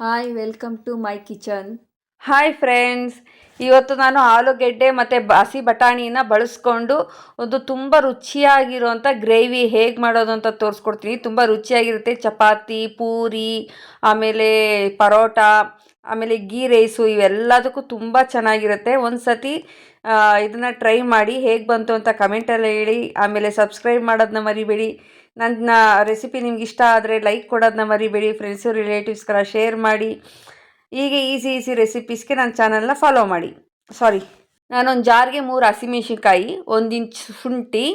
Hi welcome to my kitchen hi friends ಇವತ್ತು ನಾನು ಆಲೂಗೆಡ್ಡೆ ಮತ್ತು ಹಸಿ ಬಟಾಣಿನ ಬಳಸ್ಕೊಂಡು ಒಂದು ತುಂಬ ರುಚಿಯಾಗಿರುವಂಥ ಗ್ರೇವಿ ಹೇಗೆ ಮಾಡೋದು ಅಂತ ತೋರಿಸ್ಕೊಡ್ತೀನಿ. ತುಂಬ ರುಚಿಯಾಗಿರುತ್ತೆ. ಚಪಾತಿ, ಪೂರಿ, ಆಮೇಲೆ ಪರೋಟ, ಆಮೇಲೆ ಗೀ ರೈಸು ಇವೆಲ್ಲದಕ್ಕೂ ತುಂಬ ಚೆನ್ನಾಗಿರುತ್ತೆ. ಒಂದು ಸತಿ ಇದನ್ನು ಟ್ರೈ ಮಾಡಿ ಹೇಗೆ ಬಂತು ಅಂತ ಕಮೆಂಟಲ್ಲಿ ಹೇಳಿ. ಆಮೇಲೆ ಸಬ್ಸ್ಕ್ರೈಬ್ ಮಾಡೋದನ್ನ ಮರಿಬೇಡಿ. ನನ್ನ ರೆಸಿಪಿ ನಿಮ್ಗೆ ಇಷ್ಟ ಆದರೆ ಲೈಕ್ ಕೊಡೋದನ್ನ ಮರಿಬೇಡಿ ಫ್ರೆಂಡ್ಸು ರಿಲೇಟಿವ್ಸ್ಗೆಲ್ಲ ಶೇರ್ ಮಾಡಿ. ಹೀಗೆ ಈಸಿ ಈಸಿ ರೆಸಿಪೀಸ್ಗೆ ನನ್ನ ಚಾನಲ್ನ ಫಾಲೋ ಮಾಡಿ. ಸಾರಿ ನಾನೊಂದು ಜಾರ್ಗೆ ಮೂರು ಹಸಿಮೆಣ್ಸಿನ್ಕಾಯಿ, ಒಂದು ಇಂಚ್ ಶುಂಠಿ,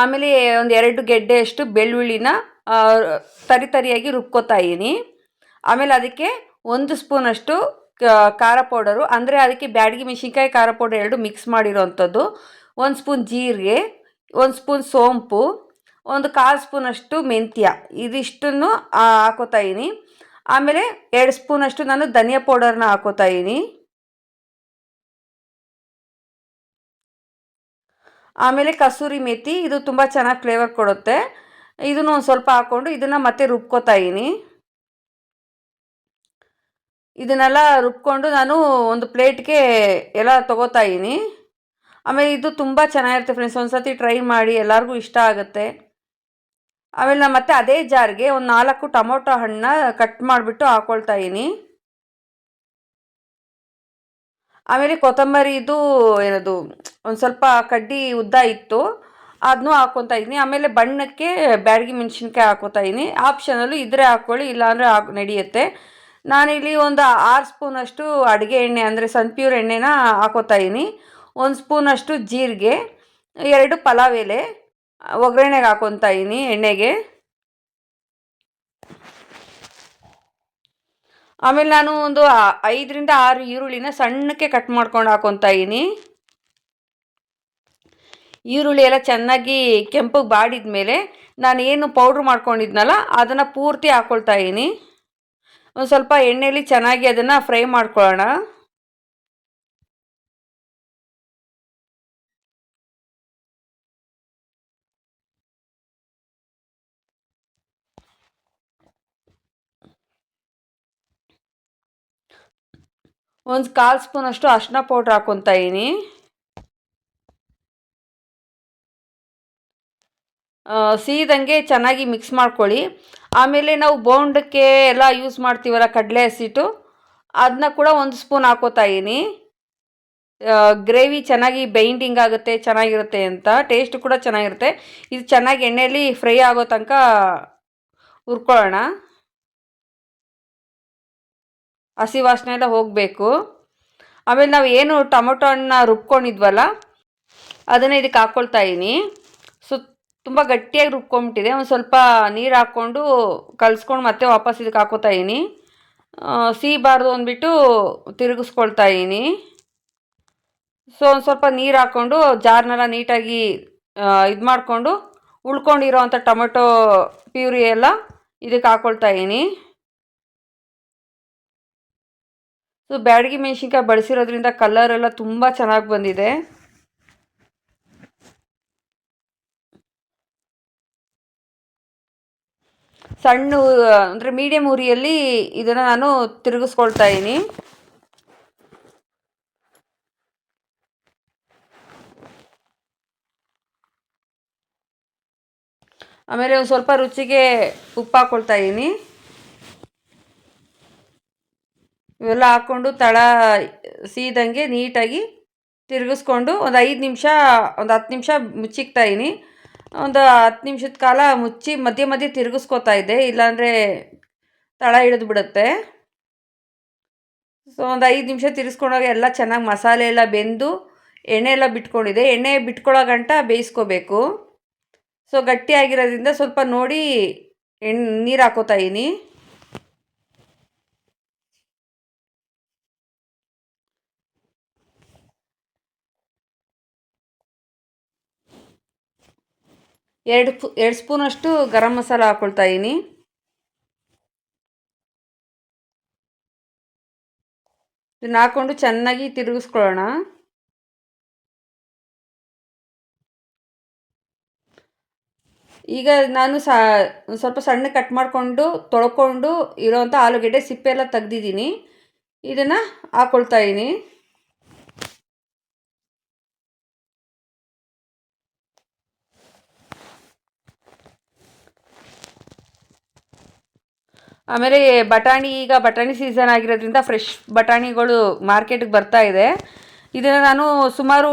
ಆಮೇಲೆ ಒಂದು ಎರಡು ಗೆಡ್ಡೆಯಷ್ಟು ಬೆಳ್ಳುಳ್ಳಿನ ತರಿ ತರಿಯಾಗಿ ರುಬ್ಕೋತಾ ಇದ್ದೀನಿ. ಆಮೇಲೆ ಅದಕ್ಕೆ ಒಂದು ಸ್ಪೂನಷ್ಟು ಖಾರ ಪೌಡರು, ಅಂದರೆ ಅದಕ್ಕೆ ಬ್ಯಾಡಗಿ ಮೆಣಸಿನ್ಕಾಯಿ, ಖಾರ ಪೌಡರ್ ಎರಡು ಮಿಕ್ಸ್ ಮಾಡಿರೋವಂಥದ್ದು ಒಂದು ಸ್ಪೂನ್ ಜೀರಿಗೆ, ಒಂದು ಸ್ಪೂನ್ ಸೋಂಪು ಒಂದು ಕಾಲು ಸ್ಪೂನಷ್ಟು ಮೆಂತ್ಯ ಇದಿಷ್ಟನ್ನು ಹಾಕೋತಾ ಇದ್ದೀನಿ ಆಮೇಲೆ ಎರಡು ಸ್ಪೂನಷ್ಟು ನಾನು ಧನಿಯಾ ಪೌಡರ್ನ ಹಾಕೋತಾ ಇದ್ದೀನಿ ಆಮೇಲೆ ಕಸೂರಿ ಮೇಥಿ ಇದು ತುಂಬ ಚೆನ್ನಾಗಿ ಫ್ಲೇವರ್ ಕೊಡುತ್ತೆ. ಇದನ್ನು ಒಂದು ಸ್ವಲ್ಪ ಹಾಕ್ಕೊಂಡು ಇದನ್ನು ಮತ್ತೆ ರುಬ್ಕೋತಾ ಇದ್ದೀನಿ ಇದನ್ನೆಲ್ಲ ರುಬ್ಕೊಂಡು ನಾನು ಒಂದು ಪ್ಲೇಟ್ಗೆ ಎಲ್ಲ ತೊಗೋತಾ ಇದ್ದೀನಿ ಆಮೇಲೆ ಇದು ತುಂಬ ಚೆನ್ನಾಗಿರುತ್ತೆ ಫ್ರೆಂಡ್ಸ್ ಒಂದು ಸತಿ ಟ್ರೈ ಮಾಡಿ ಎಲ್ಲರಿಗೂ ಇಷ್ಟ ಆಗುತ್ತೆ. ಆಮೇಲೆ ನಾನು ಮತ್ತೆ ಅದೇ ಜಾರ್ಗೆ ಒಂದು ನಾಲ್ಕು ಟೊಮೊಟೊ ಹಣ್ಣನ್ನ ಕಟ್ ಮಾಡಿಬಿಟ್ಟು ಹಾಕೊಳ್ತಾ ಇದ್ದೀನಿ ಆಮೇಲೆ ಕೊತ್ತಂಬರಿ ಇದು ಏನದು, ಒಂದು ಸ್ವಲ್ಪ ಕಡ್ಡಿ ಉದ್ದ ಇತ್ತು ಅದನ್ನೂ ಹಾಕ್ಕೊತಾ ಇದ್ದೀನಿ ಆಮೇಲೆ ಬಣ್ಣಕ್ಕೆ ಬ್ಯಾಡಗಿ ಮೆಣಸಿನ್ಕಾಯಿ ಹಾಕೋತಾ ಇದ್ದೀನಿ ಆಪ್ಷನಲ್ಲು ಇದ್ರೆ ಹಾಕ್ಕೊಳ್ಳಿ ಇಲ್ಲಾಂದರೆ ಹಾಕ್, ನಡೆಯುತ್ತೆ. ನಾನಿಲ್ಲಿ ಒಂದು ಆರು ಸ್ಪೂನಷ್ಟು ಅಡುಗೆ ಎಣ್ಣೆ, ಅಂದರೆ ಸನ್ಪ್ಯೂರ್ ಎಣ್ಣೆನ ಹಾಕೋತಾ ಇದ್ದೀನಿ ಒಂದು ಸ್ಪೂನಷ್ಟು ಜೀರಿಗೆ, ಎರಡು ಪಲಾವ್ ಎಲೆ ಒಗ್ಗರಣೆಗೆ ಹಾಕೊತಾ ಇದ್ದೀನಿ ಎಣ್ಣೆಗೆ. ಆಮೇಲೆ ನಾನು ಒಂದು ಐದರಿಂದ ಆರು ಈರುಳ್ಳಿನ ಸಣ್ಣಕ್ಕೆ ಕಟ್ ಮಾಡ್ಕೊಂಡು ಹಾಕೊತಾ ಇದ್ದೀನಿ ಈರುಳ್ಳಿ ಎಲ್ಲ ಚೆನ್ನಾಗಿ ಕೆಂಪಗೆ ಬಾಡಿದ ಮೇಲೆ ನಾನು ಏನು ಪೌಡ್ರ್ ಮಾಡ್ಕೊಂಡಿದ್ನಲ್ಲ, ಅದನ್ನು ಪೂರ್ತಿ ಹಾಕ್ಕೊಳ್ತಾ ಇದ್ದೀನಿ ಒಂದು ಸ್ವಲ್ಪ ಎಣ್ಣೆಯಲ್ಲಿ ಚೆನ್ನಾಗಿ ಅದನ್ನು ಫ್ರೈ ಮಾಡ್ಕೊಳ್ಳೋಣ. ಒಂದು ಕಾಲು ಸ್ಪೂನಷ್ಟು ಅರಿಶಿನ ಪೌಡ್ರ್ ಹಾಕ್ಕೊತಾ ಇದ್ದೀನಿ ಸೀದಂಗೆ ಚೆನ್ನಾಗಿ ಮಿಕ್ಸ್ ಮಾಡ್ಕೊಳ್ಳಿ. ಆಮೇಲೆ ನಾವು ಬೌಂಡಕ್ಕೆ ಎಲ್ಲ ಯೂಸ್ ಮಾಡ್ತೀವಲ್ಲ ಕಡಲೆ ಹಸಿಟ್ಟು ಅದನ್ನ ಕೂಡ ಒಂದು ಸ್ಪೂನ್ ಹಾಕೋತಾ ಇದ್ದೀನಿ ಗ್ರೇವಿ ಚೆನ್ನಾಗಿ ಬೈಂಡಿಂಗ್ ಆಗುತ್ತೆ, ಚೆನ್ನಾಗಿರುತ್ತೆ ಅಂತ ಟೇಸ್ಟ್ ಕೂಡ ಚೆನ್ನಾಗಿರುತ್ತೆ. ಇದು ಚೆನ್ನಾಗಿ ಎಣ್ಣೆಯಲ್ಲಿ ಫ್ರೈ ಆಗೋ ತನಕ ಹುರ್ಕೊಳ್ಳೋಣ. ಹಸಿ ವಾಸನೆ ಎಲ್ಲ ಹೋಗಬೇಕು. ಆಮೇಲೆ ನಾವು ಏನು ಟೊಮೊಟೊ ಹಣ್ಣನ್ನ ರುಬ್ಕೊಂಡಿದ್ವಲ್ಲ, ಅದನ್ನು ಇದಕ್ಕೆ ಹಾಕ್ಕೊಳ್ತಾ ಇದ್ದೀನಿ ಸೊ, ತುಂಬ ಗಟ್ಟಿಯಾಗಿ ರುಬ್ಕೊಂಬಿಟ್ಟಿದೆ. ಒಂದು ಸ್ವಲ್ಪ ನೀರು ಹಾಕ್ಕೊಂಡು ಕಲಿಸ್ಕೊಂಡು ಮತ್ತೆ ವಾಪಸ್ ಇದಕ್ಕೆ ಹಾಕೋತಾ ಇದ್ದೀನಿ ಸಿಹಿಬಾರ್ದು ಅಂದ್ಬಿಟ್ಟು ತಿರುಗಿಸ್ಕೊಳ್ತಾ ಇದ್ದೀನಿ ಸೊ, ಒಂದು ಸ್ವಲ್ಪ ನೀರು ಹಾಕ್ಕೊಂಡು ಜಾರ್ನೆಲ್ಲ ನೀಟಾಗಿ ಇದು ಮಾಡಿಕೊಂಡು ಉಳ್ಕೊಂಡಿರೋ ಅಂಥ ಟೊಮೆಟೊ ಪ್ಯೂರಿ ಎಲ್ಲ ಇದಕ್ಕೆ ಹಾಕ್ಕೊಳ್ತಾ ಇದ್ದೀನಿ ಸೊ ಬ್ಯಾಡಗಿ ಮೆಣಸಿನ್ಕಾಯಿ ಬಳಸಿರೋದ್ರಿಂದ ಕಲರ್ ಎಲ್ಲ ತುಂಬ ಚೆನ್ನಾಗಿ ಬಂದಿದೆ. ಸಣ್ಣ, ಅಂದರೆ ಮೀಡಿಯಂ ಉರಿಯಲ್ಲಿ ಇದನ್ನು ನಾನು ತಿರುಗಿಸ್ಕೊಳ್ತಾ ಇದ್ದೀನಿ. ಆಮೇಲೆ ಒಂದು ಸ್ವಲ್ಪ ರುಚಿಗೆ ಉಪ್ಪು ಹಾಕ್ಕೊಳ್ತಾ ಇದ್ದೀನಿ. ಇವೆಲ್ಲ ಹಾಕ್ಕೊಂಡು ತಳ ಸೀದಂಗೆ ನೀಟಾಗಿ ತಿರುಗಿಸ್ಕೊಂಡು ಒಂದು ಐದು ನಿಮಿಷ, ಒಂದು ಹತ್ತು ನಿಮಿಷ ಮುಚ್ಚಿಕ್ತಾ ಇದ್ದೀನಿ. ಒಂದು ಹತ್ತು ನಿಮಿಷದ ಕಾಲ ಮುಚ್ಚಿ ಮಧ್ಯೆ ಮಧ್ಯೆ ತಿರುಗಿಸ್ಕೊತಾ ಇದ್ದೆ. ಇಲ್ಲಾಂದರೆ ತಳ ಹಿಡಿದು ಬಿಡುತ್ತೆ. ಸೊ ಒಂದು ಐದು ನಿಮಿಷ ತಿರ್ಸ್ಕೊಂಡಾಗ ಎಲ್ಲ ಚೆನ್ನಾಗಿ ಮಸಾಲೆ ಎಲ್ಲ ಬೆಂದು ಎಣ್ಣೆ ಎಲ್ಲ ಬಿಟ್ಕೊಂಡಿದೆ. ಎಣ್ಣೆ ಬಿಟ್ಕೊಳ್ಳೋ ಗಂಟ ಬೇಯಿಸ್ಕೋಬೇಕು. ಸೊ ಗಟ್ಟಿಯಾಗಿರೋದ್ರಿಂದ ಸ್ವಲ್ಪ ನೋಡಿ ಎಣ್ಣೆ ನೀರು ಹಾಕೋತಾ ಇದ್ದೀನಿ. ಎರಡು ಎರಡು ಸ್ಪೂನಷ್ಟು ಗರಂ ಮಸಾಲ ಹಾಕ್ಕೊಳ್ತಾ ಇದ್ದೀನಿ ಇದನ್ನ ಹಾಕ್ಕೊಂಡು ಚೆನ್ನಾಗಿ ತಿರುಗಿಸ್ಕೊಳ್ಳೋಣ. ಈಗ ನಾನು ಸಾ ಸ್ವಲ್ಪ ಸಣ್ಣ ಕಟ್ ಮಾಡಿಕೊಂಡು ತೊಳ್ಕೊಂಡು ಇರೋವಂಥ ಆಲೂಗಡ್ಡೆ ಸಿಪ್ಪೆ ಎಲ್ಲ ತೆಗ್ದಿದ್ದೀನಿ. ಇದನ್ನು ಹಾಕ್ಕೊಳ್ತಾ ಇದ್ದೀನಿ ಆಮೇಲೆ ಬಟಾಣಿ ಈಗ ಬಟಾಣಿ ಸೀಸನ್ ಆಗಿರೋದ್ರಿಂದ ಫ್ರೆಶ್ ಬಟಾಣಿಗಳು ಮಾರ್ಕೆಟ್ಗೆ ಬರ್ತಾ ಇದೆ. ಇದನ್ನು ನಾನು ಸುಮಾರು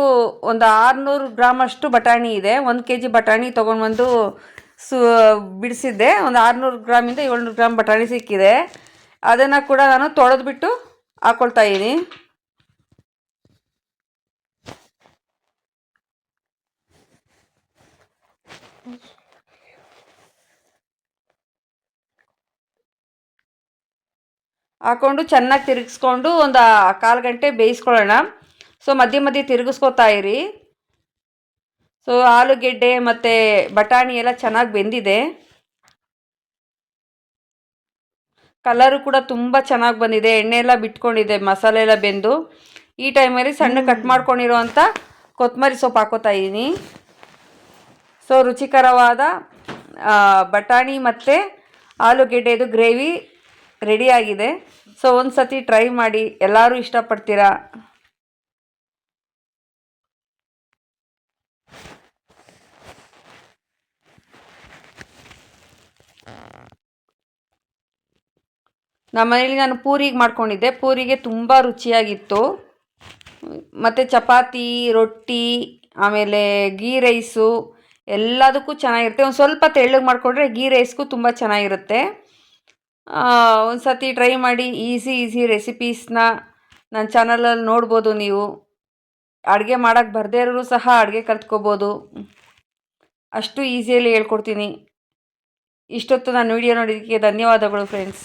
ಒಂದು ಆರುನೂರು ಗ್ರಾಮ್ ಅಷ್ಟು ಬಟಾಣಿ ಇದೆ. ಒಂದು ಕೆ ಜಿ ಬಟಾಣಿ ತೊಗೊಂಡ್ಬಂದು ಸು, ಬಿಡಿಸಿದ್ದೆ. ಒಂದು ಆರುನೂರು ಗ್ರಾಮಿಂದ ಏಳ್ನೂರು ಗ್ರಾಮ್ ಬಟಾಣಿ ಸಿಕ್ಕಿದೆ. ಅದನ್ನು ಕೂಡ ನಾನು ತೊಳೆದ್ಬಿಟ್ಟು ಹಾಕ್ಕೊಳ್ತಾ ಇದ್ದೀನಿ ಹಾಕ್ಕೊಂಡು ಚೆನ್ನಾಗಿ ತಿರುಗಿಸ್ಕೊಂಡು ಒಂದು ಕಾಲು ಗಂಟೆ ಬೇಯಿಸ್ಕೊಳ್ಳೋಣ. ಸೊ ಮಧ್ಯೆ ಮಧ್ಯೆ ತಿರುಗಿಸ್ಕೊತಾ ಇರಿ. ಸೊ ಆಲೂಗೆಡ್ಡೆ ಮತ್ತು ಬಟಾಣಿ ಎಲ್ಲ ಚೆನ್ನಾಗಿ ಬೆಂದಿದೆ. ಕಲರು ಕೂಡ ತುಂಬ ಚೆನ್ನಾಗಿ ಬಂದಿದೆ. ಎಣ್ಣೆ ಎಲ್ಲ ಬಿಟ್ಕೊಂಡಿದೆ ಮಸಾಲೆ ಎಲ್ಲ ಬೆಂದು. ಈ ಟೈಮಲ್ಲಿ ಸಣ್ಣ ಕಟ್ ಮಾಡ್ಕೊಂಡಿರೋವಂಥ ಕೊತ್ತಂಬರಿ ಸೊಪ್ಪು ಹಾಕೋತಾ ಇದ್ದೀನಿ. ಸೊ ರುಚಿಕರವಾದ ಬಟಾಣಿ ಮತ್ತು ಆಲೂಗೆಡ್ಡೆದು ಗ್ರೇವಿ ರೆಡಿಯಾಗಿದೆ ಸೊ ಒಂದು ಸತಿ ಟ್ರೈ ಮಾಡಿ. ಎಲ್ಲರೂ ಇಷ್ಟಪಡ್ತೀರಾ? ನಮ್ಮ ಮನೇಲಿ ನಾನು ಪೂರಿಗೆ ಮಾಡ್ಕೊಂಡಿದ್ದೆ. ಪೂರಿಗೆ ತುಂಬ ರುಚಿಯಾಗಿತ್ತು. ಮತ್ತು ಚಪಾತಿ, ರೊಟ್ಟಿ, ಆಮೇಲೆ ಗೀ ರೈಸು ಎಲ್ಲದಕ್ಕೂ ಚೆನ್ನಾಗಿರುತ್ತೆ. ಒಂದು ಸ್ವಲ್ಪ ತೆಳ್ಳಗೆ ಮಾಡಿಕೊಂಡ್ರೆ ಗೀ ರೈಸ್ಗೂ ತುಂಬ ಚೆನ್ನಾಗಿರುತ್ತೆ. ಒಂದು ಸತಿ ಟ್ರೈ ಮಾಡಿ ಈಸಿ ಈಸಿ ರೆಸಿಪೀಸ್ನ ನನ್ನ ಚಾನಲಲ್ಲಿ ನೋಡ್ಬೋದು ನೀವು. ಅಡುಗೆ ಮಾಡೋಕ್ಕೆ ಬರದೇ ಇರೋರು ಸಹ ಅಡುಗೆ ಕಲ್ತ್ಕೋಬೋದು. ಅಷ್ಟು ಈಸಿಯಲ್ಲಿ ಹೇಳ್ಕೊಡ್ತೀನಿ. ಇಷ್ಟೊತ್ತು ನಾನು ವಿಡಿಯೋ ನೋಡಿದ್ದಕ್ಕೆ ಧನ್ಯವಾದಗಳು ಫ್ರೆಂಡ್ಸ್